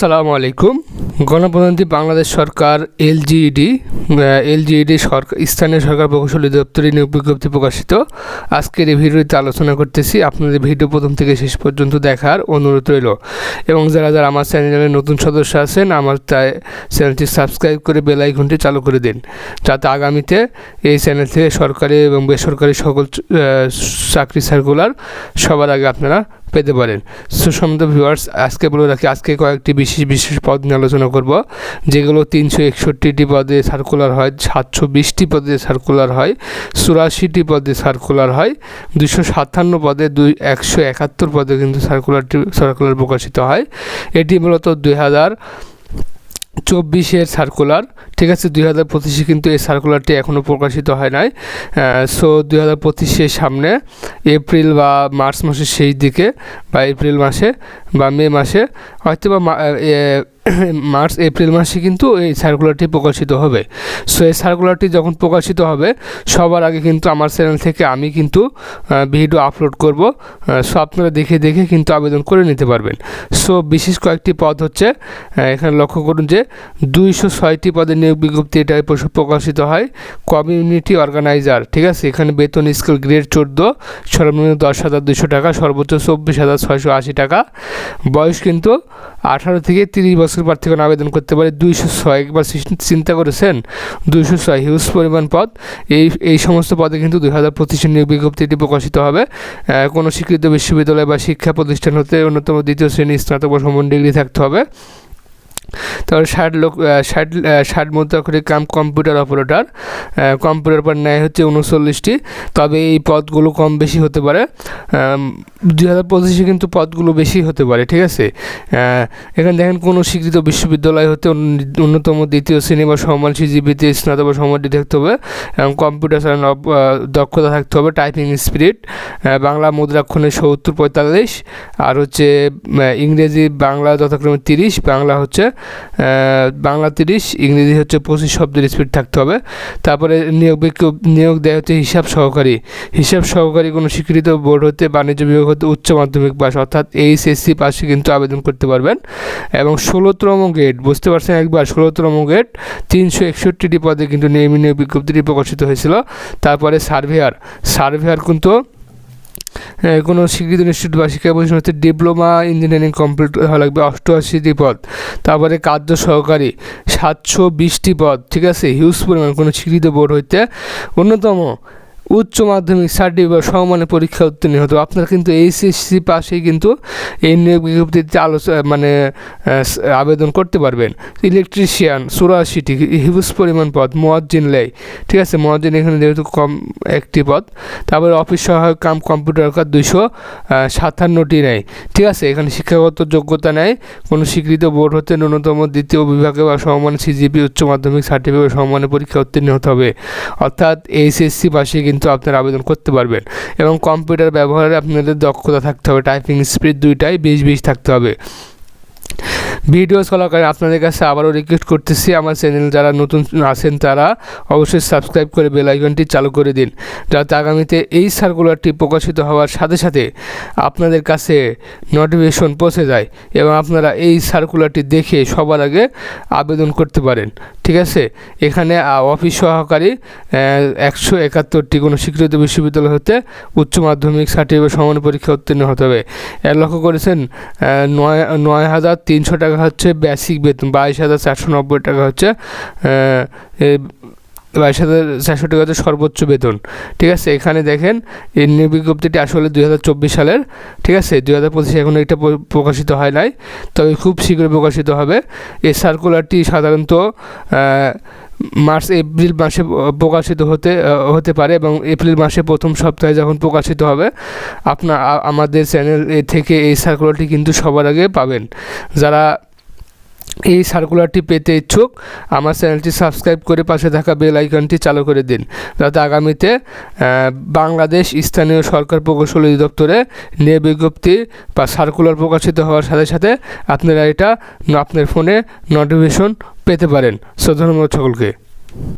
আসসালামু আলাইকুম। গণপ্রজাতন্ত্রী বাংলাদেশ সরকার, এলজিইডি এলজিইডি সরকার স্থানীয় সরকার প্রকৌশলী দপ্তরে নিয়োগ বিজ্ঞপ্তি প্রকাশিত। আজকের এই ভিডিওতে আলোচনা করতেছি, আপনাদের ভিডিও প্রথম থেকে শেষ পর্যন্ত দেখার অনুরোধ রইল। এবং যারা যারা আমার চ্যানেলে নতুন সদস্য আছেন, আমার তাই চ্যানেলটি সাবস্ক্রাইব করে বেল আইকনটি চালু করে দিন। যাতে আগামীতে এই চ্যানেল থেকে সরকারি এবং বেসরকারি সকল চাকরি সার্কুলার সবার আগে আপনারা পেতে পারেন। সুসম্মত ভিউয়ার্স, আজকে বলে রাখি, আজকে কয়েকটি বিশেষ বিশেষ পদ নিয়ে আলোচনা করব, যেগুলো তিনশো একষট্টিটি পদে সার্কুলার হয়, সাতশো বিশটি পদে সার্কুলার হয়, চুরাশিটি পদে সার্কুলার হয় দুশো সাতান্ন পদে দুই, একশো একাত্তর পদে কিন্তু সার্কুলারটি সার্কুলার প্রকাশিত হয়। এটি মূলত দুই হাজার চব্বিশের সার্কুলার ঠিক আছে? দুই হাজার পঁচিশে কিন্তু এই সার্কুলারটি এখনও প্রকাশিত হয় নাই। সো দুই হাজার পঁচিশের সামনে এপ্রিল বা মার্চ মাসের শেষ দিকে বা এপ্রিল মাসে বা মে মাসে হয়তো বা মার্চ, এপ্রিল মাসে কিন্তু এই সার্কুলারটি প্রকাশিত হবে। সো এই সার্কুলারটি যখন প্রকাশিত হবে, সবার আগে কিন্তু আমার চ্যানেল থেকে আমি কিন্তু ভিডিও আপলোড করব। সো আপনারা দেখে দেখে কিন্তু আবেদন করে নিতে পারবেন। সো বিশেষ কয়েকটি পদ হচ্ছে এখানে লক্ষ্য করুন যে, দুইশো ছয়টি পদের নিয়োগ বিজ্ঞপ্তি এটা প্রকাশিত হয়। কমিউনিটি অর্গানাইজার ঠিক আছে? এখানে বেতন স্কেল গ্রেড চোদ্দ, সর্বনিম্ন দশ হাজার দুশো টাকা, সর্বোচ্চ চব্বিশ হাজার ছয়শো আশি টাকা। বয়স কিন্তু আঠারো থেকে তিরিশ বছর প্রার্থীগণ আবেদন করতে পারে। দুইশো ছয় একবার চিন্তা করেছেন? দুইশো ছয় হিউজ পরিমাণ পদ। এই এই সমস্ত পদে কিন্তু দুই হাজার পঁচিশে নিয়োগ বিজ্ঞপ্তিটি প্রকাশিত হবে। কোনো স্বীকৃত বিশ্ববিদ্যালয় বা শিক্ষা প্রতিষ্ঠান হতে অন্যতম দ্বিতীয় শ্রেণি স্নাতক বা ডিগ্রি থাকতে হবে। তারপরে ষাট লোক ষাট ষাট মুদ্রাক্ষরিক কাম কম্পিউটার অপারেটর কম্পিউটার পর নেয় হচ্ছে উনচল্লিশটি। তবে এই পদগুলো কম বেশি হতে পারে। দুই হাজার পঁচিশে কিন্তু পদগুলো বেশি হতে পারে ঠিক আছে? এখানে দেখেন কোনো স্বীকৃত বিশ্ববিদ্যালয় হতে অন্য- অন্যতম দ্বিতীয় শ্রেণি বা সমান সিজিবিতে স্নাতক বা সমানটি থাকতে হবে এবং কম্পিউটার আহ, দক্ষতা থাকতে হবে টাইপিং স্পিরিট বাংলা মুদ্রাক্ষণে সত্তর পঁয়তাল্লিশ আর হচ্ছে ইংরেজি বাংলা যথাক্রমে তিরিশ বাংলা হচ্ছে বাংলা তিরিশ, ইংরেজি হচ্ছে পঁচিশ শব্দের স্পিড থাকতে হবে। তারপরে নিয়োগ বিজ্ঞপ- নিয়োগ দেয় হচ্ছে হিসাব সহকারী। হিসাব সহকারী কোনো স্বীকৃত বোর্ড হতে, বাণিজ্য বিভাগ হতে, উচ্চ মাধ্যমিক পাস অর্থাৎ এইচএসসি পাশে কিন্তু আবেদন করতে পারবেন। এবং ষোলোতম গেট বুঝতে পারছেন একবার, ষোলোতম গেট তিনশো একষট্টিটি পদে কিন্তু নিয়মিত বিজ্ঞপ্তিটি প্রকাশিত হয়েছিল। তারপরে সার্ভেয়ার সার্ভেয়ার কিন্তু কোনো স্বীকৃত ইনস্টিটিউট বা শিক্ষা প্রতিষ্ঠান হচ্ছে ডিপ্লোমা ইঞ্জিনিয়ারিং কমপ্লিট হওয়া লাগবে অষ্টআশিটি পদ। তারপরে কার্য সহকারী সাতশো বিশটি পদ, ঠিক আছে? হিউজ পরিমাণ, কোনো স্বীকৃত বোর্ড হইতে। অন্যতম উচ্চ মাধ্যমিক সার্টিফিকেট সমমানের পরীক্ষা উত্তীর্ণ হতো আপনারা কিন্তু এইচএসসি পাশেই কিন্তু এই নিয়োগ বিজ্ঞপ্তিতে আলোচনা মানে আবেদন করতে পারবেন। ইলেকট্রিশিয়ান চুরাশিটি, হিউজ পরিমাণ পদ, মোয়াজ্জিন লেই। ঠিক আছে? মোয়াজ্জিন এখানে যেহেতু কম একটি পদ। তারপরে অফিস সহায়ক কাম কম্পিউটার কার দুইশো সাতান্নটি নেয় ঠিক আছে? এখানে শিক্ষাগত যোগ্যতা নেয় কোনো স্বীকৃত বোর্ড হতে ন্যূনতম দ্বিতীয় বিভাগে বা সমমান সিজিপি উচ্চ মাধ্যমিক সার্টিফিকেট সমমানের পরীক্ষা উত্তীর্ণ হতে হবে। অর্থাৎ এইচএসসি পাশে কিন্তু আপনারা আবেদন করতে পারবেন। এবং কম্পিউটার ব্যবহারে আপনাদের দক্ষতা থাকতে হবে। টাইপিং স্পিড দুইটাই বিশ বিশ থাকতে হবে। ভিডিও চলাকালীন আপনাদের কাছে আবারও রিকোয়েস্ট করতেছি, আমার চ্যানেল যারা নতুন আছেন তারা অবশ্যই সাবস্ক্রাইব করে বেল আইকনটি চালু করে দিন, যাতে আগামীতে এই সার্কুলারটি প্রকাশিত হওয়ার সাথে সাথে আপনাদের কাছে নোটিফিকেশন পৌঁছে যায় এবং আপনারা এই সার্কুলারটি দেখে সবার আগে আবেদন করতে পারেন। ঠিক আছে? এখানে অফিস সহকারী একশো একাত্তরটি কোনো স্বীকৃত বিশ্ববিদ্যালয় হতে উচ্চ মাধ্যমিক সার্টিফিকেট সমান পরীক্ষা উত্তীর্ণ হতে হবে। লক্ষ্য করেছেন নয় নয় হাজার তিনশো টাকা হচ্ছে বেসিক বেতন, বাইশ হাজার চারশো নব্বই টাকা হচ্ছে বাইশ হাজার চারশো টাকা হচ্ছে সর্বোচ্চ বেতন, ঠিক আছে? এখানে দেখেন এই নিয়োগ বিজ্ঞপ্তিটি আসলে দুই হাজার চব্বিশ সালের, ঠিক আছে? দুই হাজার পঁচিশে এখন এটা প্রকাশিত হয় নাই, তবে খুব শীঘ্রই প্রকাশিত হবে। এই সার্কুলারটি সাধারণত মার্চ, এপ্রিল মাসে প্রকাশিত হতে হতে পারে এবং এপ্রিল মাসে প্রথম সপ্তাহে যখন প্রকাশিত হবে আপনার আমাদের চ্যানেল থেকে এই সার্কুলারটি কিন্তু সবার আগে পাবেন। যারা এই সার্কুলারটি পেতে ইচ্ছুক, আমার চ্যানেলটি সাবস্ক্রাইব করে পাশে থাকা বেল আইকনটি চালু করে দিন। যাতে আগামীতে বাংলাদেশ স্থানীয় সরকার প্রকৌশল অধিদপ্তরে নিয়ে বিজ্ঞপ্তি বা সার্কুলার প্রকাশিত হওয়ার সাথে সাথে আপনারা এটা আপনার ফোনে নোটিফিকেশন পেতে পারেন। সো ধন্যবাদ সকলকে।